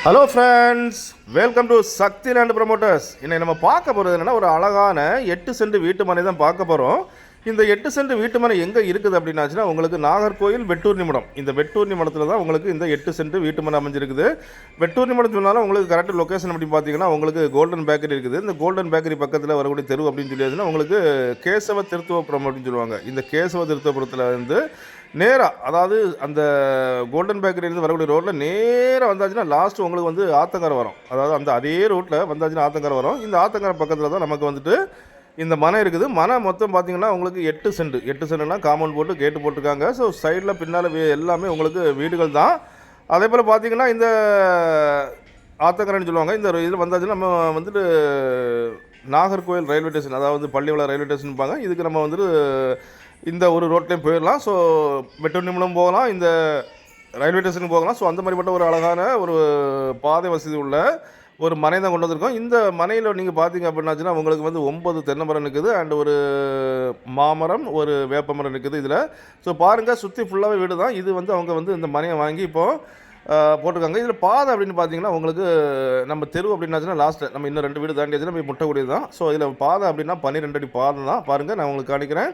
Hello friends welcome to Shakti land promoters இன்னைக்கு நம்ம பார்க்க போகிறது என்னென்னா ஒரு அழகான எட்டு சென்ட் வீட்டு மனை தான் பார்க்க போகிறோம் இந்த எட்டு சென்ட் வீட்டு மனை எங்கே இருக்குது அப்படின்னாச்சுன்னா உங்களுக்கு நாகர்கோயில் வெட்டூர் நிமிடம். இந்த வெட்டூர் நிமிடத்தில் தான் உங்களுக்கு இந்த எட்டு சென்ட் வீட்டு மனை அமைஞ்சிருக்குது. வெட்டூர் நிமிடம் சொன்னாலும் உங்களுக்கு கரெக்ட் லொக்கேஷன் அப்படின்னு பார்த்தீங்கன்னா உங்களுக்கு கோல்டன் பேக்கரி இருக்குது. இந்த கோல்டன் பேக்கரி பக்கத்தில் வரக்கூடிய தெரு அப்படின்னு சொல்லியாச்சுன்னா உங்களுக்கு கேசவ திருத்துவபுரம் அப்படின்னு சொல்லுவாங்க. இந்த கேசவ திருத்துவபுரத்தில் வந்து நேராக அதாவது அந்த கோல்டன் பேக்கரியிலேருந்து வரக்கூடிய ரோட்டில் நேராக வந்தாச்சுன்னா லாஸ்ட் உங்களுக்கு வந்து ஆத்தங்கரை வரும். அதாவது அந்த அதே ரோட்டில் வந்தாச்சுன்னா ஆத்தங்கரை வரும். இந்த ஆத்தங்கரை பக்கத்தில் தான் நமக்கு வந்துட்டு இந்த மனை இருக்குது. மனை மொத்தம் பார்த்தீங்கன்னா உங்களுக்கு எட்டு சென்ட் எட்டு சென்ட்னா காம்பவுண்ட் போட்டு கேட்டு போட்டிருக்காங்க. ஸோ சைடில் பின்னால் எல்லாமே உங்களுக்கு வீடுகள் தான். அதே போல் பார்த்தீங்கன்னா இந்த ஆத்தங்கரைன்னு சொல்லுவாங்க. இந்த இதில் வந்தாச்சுன்னா நம்ம வந்துட்டு நாகர்கோவில் ரயில்வே ஸ்டேஷன் அதாவது பள்ளிவள ரயில்வே ஸ்டேஷன்பாங்க. இதுக்கு நம்ம வந்துட்டு இந்த ஒரு ரோட்லேயும் போயிடலாம் ஸோ மெட்ரோ நிமிடம் போகலாம். இந்த ரயில்வே ஸ்டேஷனுக்கு போகலாம். ஸோ அந்த மாதிரிப்பட்ட ஒரு அழகான ஒரு பாதை வசதி உள்ள ஒரு மனை தான் கொண்டு வந்திருக்கோம். இந்த மனையில் நீங்கள் பார்த்தீங்க அப்படின்னாச்சுன்னா உங்களுக்கு வந்து ஒன்பது தென்னை மரம் இருக்குது. அண்ட் ஒரு மாமரம் ஒரு வேப்ப மரம் இருக்குது இதில். ஸோ பாருங்கள் சுற்றி ஃபுல்லாகவே வீடு தான். இது வந்து அவங்க வந்து இந்த மனையை வாங்கி இப்போது போட்டிருக்காங்க. இதில் பாதை அப்படின்னு பார்த்தீங்கன்னா உங்களுக்கு நம்ம தெரு அப்படின்னாச்சுன்னா லாஸ்ட்டில் நம்ம இன்னும் ரெண்டு வீடு தாண்டியாச்சுன்னா போய் முட்டக்கூடியது தான். ஸோ இதில் பாதை அப்படின்னா பன்னிரெண்டு அடி பாதை தான். பாருங்கள் நான் உங்களுக்கு காணிக்கிறேன்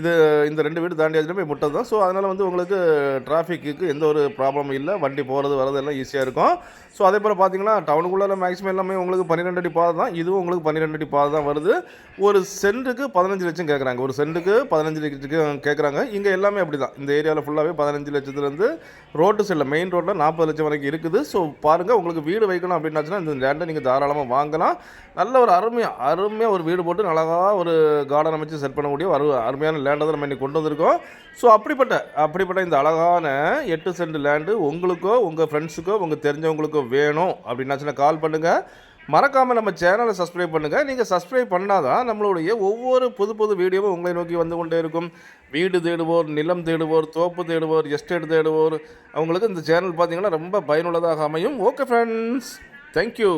இது இந்த ரெண்டு வீடு தாண்டியாச்சுன்னா போய் முட்டை தான். ஸோ அதனால் வந்து உங்களுக்கு டிராஃபிக்கு எந்த ஒரு ப்ராப்ளமும் இல்லை. வண்டி போகிறது வரது எல்லாம் ஈஸியாக இருக்கும். ஸோ அதே போல் பார்த்தீங்கன்னா டவுனுக்குள்ளே மேக்ஸிமம் எல்லாமே உங்களுக்கு பன்னிரெண்டு அடி பாதை தான். இதுவும் உங்களுக்கு பன்னிரெண்டு அடி பாதை தான் வருது. ஒரு சென்ட்டுக்கு பதினஞ்சு லட்சம் கேட்குறாங்க ஒரு சென்ட்டுக்கு பதினஞ்சு லட்சத்துக்கு கேட்குறாங்க இங்கே எல்லாமே அப்படி தான் இந்த ஏரியாவில் ஃபுல்லாகவே பதினஞ்சு லட்சத்துலேருந்து ரோட்டு சைடில் மெயின் ரோட்டில் நாற்பது லட்சம் வரைக்கும் இருக்குது. ஸோ பாருங்கள் உங்களுக்கு வீடு வைக்கணும் அப்படின்னாச்சுன்னா இந்த லேண்டை நீங்கள் தாராளமாக வாங்கலாம். நல்ல ஒரு அருமையாக அருமையாக ஒரு வீடு போட்டு அழகாக ஒரு கார்டன் அமைச்சு செட் பண்ணக்கூடிய ஒரு அருமையான லேண்டை தான் நம்ம இன்னைக்கு கொண்டு வந்திருக்கோம். ஸோ அப்படிப்பட்ட அப்படிப்பட்ட இந்த அழகான எட்டு சென்ட் லேண்டு உங்களுக்கோ உங்கள் ஃப்ரெண்ட்ஸுக்கோ உங்கள் தெரிஞ்சவங்களுக்கோ வேணும். அப்படின்னாச்சுன்னா கால் பண்ணுங்கள் மறக்காமல் நம்ம சேனலை சப்ஸ்கிரைப் பண்ணுங்கள் நீங்கள் சப்ஸ்கிரைப் பண்ணாதான் நம்மளுடைய ஒவ்வொரு புது புது வீடியோவும் உங்களை நோக்கி வந்து கொண்டே இருக்கும். வீடு தேடுவோர் நிலம் தேடுவோர் தோப்பு தேடுவோர் எஸ்டேட் தேடுவோர் அவங்களுக்கு இந்த சேனல் பார்த்தீங்கன்னா ரொம்ப பயனுள்ளதாக அமையும். Okay friends thank you